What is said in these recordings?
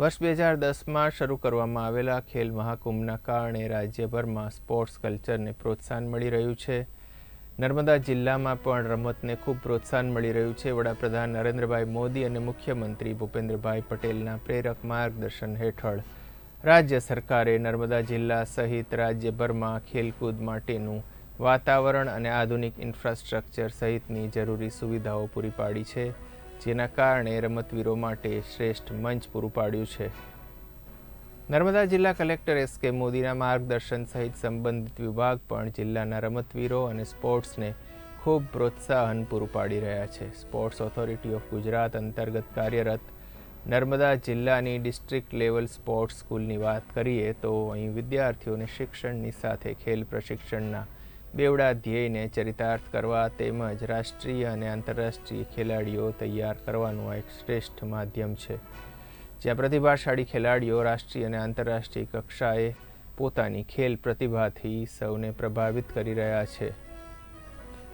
વર્ષ બે હજાર દસમાં શરૂ કરવામાં આવેલા ખેલ મહાકુંભના કારણે રાજ્યભરમાં સ્પોર્ટ્સ કલ્ચરને પ્રોત્સાહન મળી રહ્યું છે. નર્મદા જિલ્લામાં પણ રમતને ખૂબ પ્રોત્સાહન મળી રહ્યું છે. વડાપ્રધાન નરેન્દ્રભાઈ મોદી અને મુખ્યમંત્રી ભૂપેન્દ્રભાઈ પટેલના પ્રેરક માર્ગદર્શન હેઠળ રાજ્ય સરકારે નર્મદા જિલ્લા સહિત રાજ્યભરમાં ખેલકૂદ માટેનું વાતાવરણ અને આધુનિક ઇન્ફ્રાસ્ટ્રક્ચર સહિતની જરૂરી સુવિધાઓ પૂરી પાડી છે. જેના કારણે રમતવીરો માટે શ્રેષ્ઠ મંચ પૂરું પાડ્યું છે. નર્મદા જિલ્લા કલેક્ટર એસ કે મોદીના માર્ગદર્શન સહિત સંબંધિત વિભાગ પણ જિલ્લાના રમતવીરો અને સ્પોર્ટ્સને ખૂબ પ્રોત્સાહન પૂરું પાડી રહ્યા છે. સ્પોર્ટ્સ ઓથોરિટી ઓફ ગુજરાત અંતર્ગત કાર્યરત નર્મદા જિલ્લાની ડિસ્ટ્રિક્ટ લેવલ સ્પોર્ટ્સ સ્કૂલની વાત કરીએ તો અહીં વિદ્યાર્થીઓને શિક્ષણની સાથે ખેલ પ્રશિક્ષણના બેવડા ધ્યેયને ચરિતાર્થ કરવા તેમજ રાષ્ટ્રીય અને આંતરરાષ્ટ્રીય ખેલાડીઓ તૈયાર કરવાનું આ એક શ્રેષ્ઠ માધ્યમ છે. જ્યાં પ્રતિભાશાળી ખેલાડીઓ રાષ્ટ્રીય અને આંતરરાષ્ટ્રીય કક્ષાએ પોતાની ખેલ પ્રતિભાથી સૌને પ્રભાવિત કરી રહ્યા છે.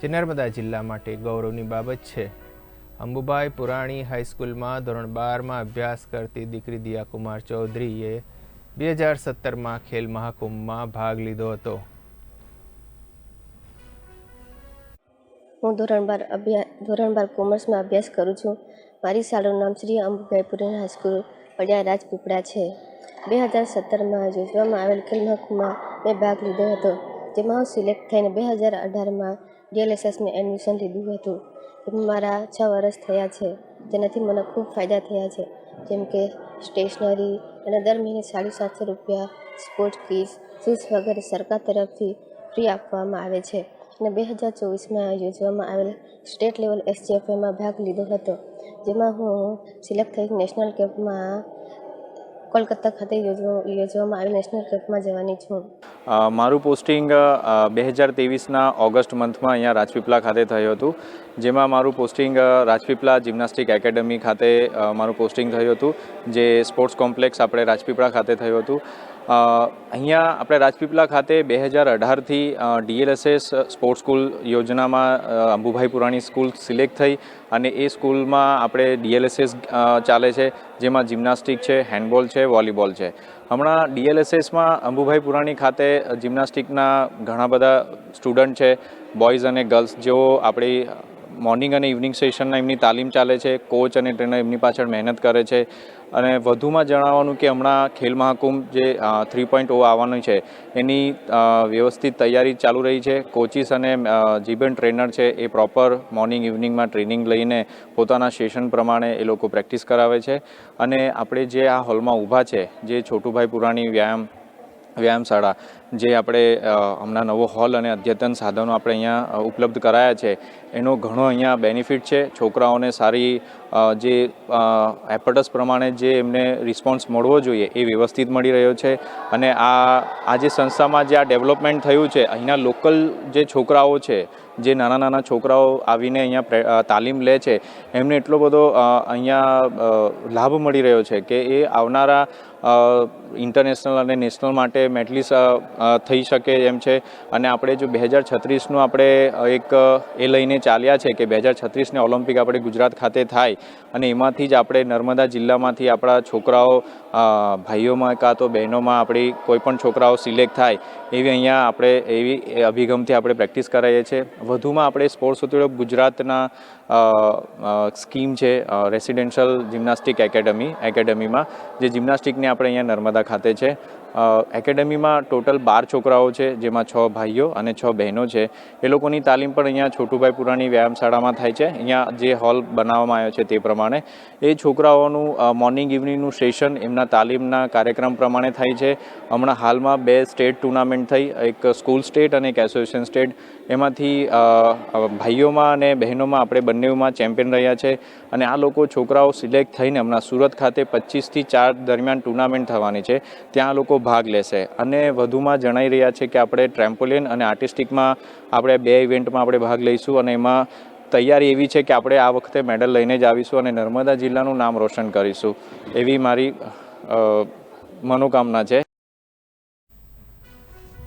જે નર્મદા જિલ્લા માટે ગૌરવની બાબત છે. અંબુબાઈ પુરાણી હાઈસ્કૂલમાં ધોરણ બારમાં અભ્યાસ કરતી દીકરી દિયાકુમાર ચૌધરીએ બે હજાર સત્તરમાં ખેલ મહાકુંભમાં ભાગ લીધો હતો. હું ધોરણ બાર અભ્યાસ ધોરણ બાર કોમર્સમાં અભ્યાસ કરું છું. મારી શાળાનું નામ શ્રી અંબુભાઈ પુરાણ હાઈસ્કૂલ પડિયા રાજપીપળા છે. બે હજાર સત્તરમાં યોજવામાં આવેલ ખેલ મહાકુંભમાં મેં ભાગ લીધો હતો, જેમાં હું સિલેક્ટ થઈને બે હજાર અઢારમાં ડીએલએસએસમાં એડમિશન લીધું હતું. મારા છ વર્ષ થયા છે, જેનાથી મને ખૂબ ફાયદા થયા છે, જેમ કે સ્ટેશનરી અને દર મહિને સાડી સાતસો રૂપિયા સ્પોર્ટ્સ કીટ શૂઝ વગેરે સરકાર તરફથી ફ્રી આપવામાં આવે છે. અને બે હજાર ચોવીસમાં યોજવામાં આવેલ સ્ટેટ લેવલ એસજીએફએમાં ભાગ લીધો હતો, જેમાં હું સિલેક્ટ થઈ નેશનલ કેમ્પમાં કોલકાતા ખાતે યોજવા, યોજવામાં આવેલ નેશનલ કેમ્પમાં જવાની છું. મારું પોસ્ટિંગ બે હજાર તેવીસના ઓગસ્ટ મંથમાં અહીંયા રાજપીપળા ખાતે થયું હતું, જેમાં મારું પોસ્ટિંગ રાજપીપળા જિમ્નાસ્ટિક એકેડમી ખાતે મારું પોસ્ટિંગ થયું હતું, જે સ્પોર્ટ્સ કોમ્પ્લેક્સ આપણે રાજપીપળા ખાતે થયું હતું. અહીંયા આપણે રાજપીપળા ખાતે બે હજાર અઢારથી ડીએલએસએસ સ્પોર્ટ્સ સ્કૂલ યોજનામાં અંબુભાઈ પુરાણી સ્કૂલ સિલેક્ટ થઈ અને એ સ્કૂલમાં આપણે ડીએલએસએસ ચાલે છે, જેમાં જિમ્નાસ્ટિક છે, હેન્ડબોલ છે, વોલીબોલ છે. હમણાં ડીએલએસએસમાં અંબુભાઈ પુરાણી ખાતે જિમ્નાસ્ટિકના ઘણા બધા સ્ટુડન્ટ છે, બોયઝ અને ગર્લ્સ જેઓ આપણી મોર્નિંગ અને ઇવનિંગ સેશનના એમની તાલીમ ચાલે છે, કોચ અને ટ્રેનર એમની પાછળ મહેનત કરે છે. અને વધુમાં જણાવવાનું કે હમણાં ખેલ મહાકુંભ જે થ્રી પોઈન્ટ ઓ આવવાનું છે, એની વ્યવસ્થિત તૈયારી ચાલુ રહી છે. કોચિસ અને જીબન ટ્રેનર છે એ પ્રોપર મોર્નિંગ, ઇવનિંગમાં ટ્રેનિંગ લઈને પોતાના સેશન પ્રમાણે એ લોકો પ્રેક્ટિસ કરાવે છે. અને આપણે જે આ હોલમાં ઊભા છે, જે છોટુભાઈ પુરાણી વ્યાયામ, વ્યાયામશાળા જે આપણે હમણાં નવો હોલ અને અદ્યતન સાધનો આપણે અહીંયા ઉપલબ્ધ કરાયા છે, એનો ઘણો અહીંયા બેનિફિટ છે. છોકરાઓને સારી જે એપર્ટસ પ્રમાણે જે એમને રિસ્પોન્સ મળવો જોઈએ એ વ્યવસ્થિત મળી રહ્યો છે. અને આ આ જે સંસ્થામાં જે આ ડેવલપમેન્ટ થયું છે, અહીંના લોકલ જે છોકરાઓ છે, જે નાના નાના છોકરાઓ આવીને અહીંયા તાલીમ લે છે, એમને એટલો બધો અહીંયા લાભ મળી રહ્યો છે કે એ આવનારા ઇન્ટરનેશનલ અને નેશનલ માટે મેડલિસ્ટ થઈ શકે એમ છે. અને આપણે જો બે હજાર છત્રીસનું આપણે એક એ લઈને ચાલ્યા છે કે બે હજાર છત્રીસને ઓલિમ્પિક આપણે ગુજરાત ખાતે થાય અને એમાંથી જ આપણે નર્મદા જિલ્લામાંથી આપણા છોકરાઓ ભાઈઓમાં કાં તો બહેનોમાં આપણી કોઈપણ છોકરાઓ સિલેક્ટ થાય એવી અહીંયા આપણે એવી અભિગમથી આપણે પ્રેક્ટિસ કરાવીએ છીએ વધુમાં આપણે સ્પોર્ટ્સ ઓથોરિટી ગુજરાતના સ્કીમ છે રેસિડેન્શિયલ જિમ્નાસ્ટિક એકેડમી એકેડમીમાં જે જિમ્નાસ્ટિકની આપણે અહીંયા નર્મદા ખાતે છે. એકેડેમીમાં ટોટલ બાર છોકરાઓ છે, જેમાં છ ભાઈઓ અને છ બહેનો છે. એ લોકોની તાલીમ પણ અહીંયા છોટુભાઈ પુરાણી વ્યાયામશાળામાં થાય છે. અહીંયા જે હોલ બનાવવામાં આવ્યો છે તે પ્રમાણે. એ છોકરાઓનું મોર્નિંગ ઇવનિંગનું સેશન એમના તાલીમના કાર્યક્રમ પ્રમાણે થાય છે. હમણાં હાલમાં બે સ્ટેટ ટુર્નામેન્ટ થઈ, એક સ્કૂલ સ્ટેટ અને એક એસોસિએશન સ્ટેટ એમાંથી ભાઈઓમાં અને બહેનોમાં આપણે બંનેમાં ચેમ્પિયન રહ્યા છે અને આ લોકો છોકરાઓ સિલેક્ટ થઈને હમણાં સુરત ખાતે પચીસથી ચાર દરમિયાન ટુર્નામેન્ટ થવાની છે. ત્યાં લોકો ભાગ લેશે. અને વધુમાં જણાઈ રહ્યા છે કે આપણે ટ્રેમ્પોલિન અને આર્ટિસ્ટિકમાં આપણે બે ઇવેન્ટમાં આપણે ભાગ લઈશું અને એમાં તૈયારી એવી છે કે આપણે આ વખતે મેડલ લઈને જ આવીશું અને નર્મદા જિલ્લાનું નામ રોશન કરીશું. એવી મારી મનોકામના છે.